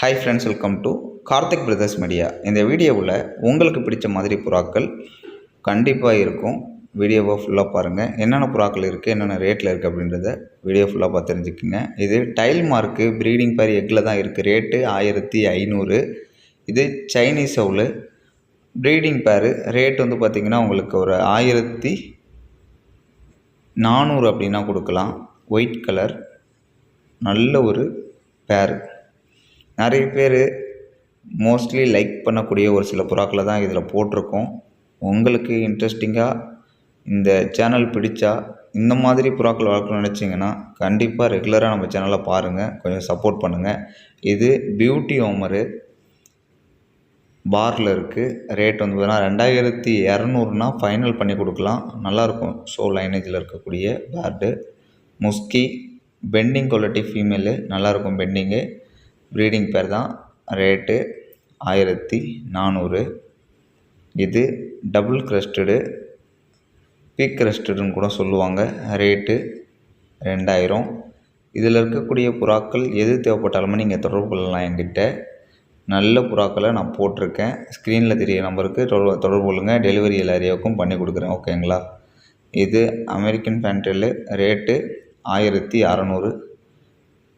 Hi friends welcome to Karthik brothers media இந்த வீடியோவில் உங்களுக்கு பிடிச்ச மாதிரி புறாக்கள் கண்டிப்பாக இருக்கும். வீடியோவை ஃபுல்லாக பாருங்கள் என்னென்ன புறாக்கள் இருக்குது என்னென்ன ரேட்டில் இருக்குது அப்படின்றத வீடியோ ஃபுல்லாக பார்த்து தெரிஞ்சுக்குங்க. இது டைல் மார்க்கு ப்ரீடிங் பேர் எக்கில் தான் இருக்குது ரேட்டு ஆயிரத்தி ஐநூறு. இது சைனீஸ் அவுலு ப்ரீடிங் பேரு ரேட் வந்து பார்த்திங்கன்னா உங்களுக்கு ஒரு ஆயிரத்தி நானூறு அப்படின்னா கொடுக்கலாம். ஒயிட் கலர் நல்ல ஒரு பேர் நிறைய பேர் மோஸ்ட்லி லைக் பண்ணக்கூடிய ஒரு சில புறாக்களை தான் இதில் போட்டிருக்கோம். உங்களுக்கு இன்ட்ரெஸ்டிங்காக இந்த சேனல் பிடிச்சா இந்த மாதிரி புறாக்கள் வளர்க்கணும்னு நினச்சிங்கன்னா கண்டிப்பாக ரெகுலராக நம்ம சேனலை பாருங்கள் கொஞ்சம் சப்போர்ட் பண்ணுங்கள் இது பியூட்டி ஹோமரு பாரில் இருக்குது ரேட் வந்து பார்த்தீங்கன்னா ரெண்டாயிரத்தி இரநூறுனா ஃபைனல் பண்ணி கொடுக்கலாம். நல்லாயிருக்கும் ஸோ லைனேஜில் இருக்கக்கூடிய பேர்டு முஸ்கி பெண்டிங் குவாலிட்டி ஃபீமேலு நல்லாயிருக்கும் பெண்டிங்கு ப்ரீடிங் பேர் தான். ரேட்டு ஆயிரத்தி நானூறு. இது டபுள் க்ரெஸ்டடு பீக் க்ரெஸ்டடுன்னு கூட சொல்லுவாங்க. ரேட்டு ரெண்டாயிரம். இதில் இருக்கக்கூடிய புறாக்கள் எது தேவைப்பட்டாலுமே நீங்கள் தொடர்பு கொள்ளலாம் என்கிட்ட. நல்ல புறாக்களை நான் போட்டிருக்கேன். ஸ்க்ரீனில் தெரிய நம்பருக்கு தொடர்பு தொடர்பு கொள்ளுங்கள் டெலிவரி எல்லாரியாவுக்கும் பண்ணி கொடுக்குறேன். ஓகேங்களா இது அமெரிக்கன் ஃபேண்டெல்லு ரேட்டு ஆயிரத்தி அறநூறு.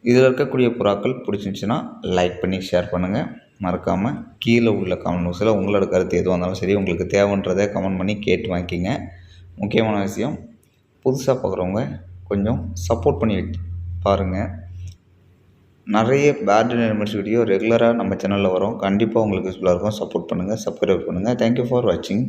இதில் இருக்கக்கூடிய புறாக்கள் பிடிச்சிருந்துச்சின்னா லைக் பண்ணி ஷேர் பண்ணுங்கள் மறக்காமல் கீழே உள்ள கமெண்ட் பாக்ஸில் உங்களோட கருத்து எதுவாக இருந்தாலும் சரி உங்களுக்கு தேவைன்றதை கமெண்ட் பண்ணி கேட்டு வாங்கிக்கிங்க. முக்கியமான விஷயம் புதுசாக பார்க்குறவங்க கொஞ்சம் சப்போர்ட் பண்ணி பாருங்கள் நிறைய பேட் நிலைமர்ஸ் வீடியோ ரெகுலராக நம்ம சேனலில் வரும். கண்டிப்பாக உங்களுக்கு யூஸ்ஃபுல்லாக இருக்கும். சப்போர்ட் பண்ணுங்கள் சப்ஸ்கிரைப் பண்ணுங்கள் தேங்க்யூ ஃபார் வாட்சிங்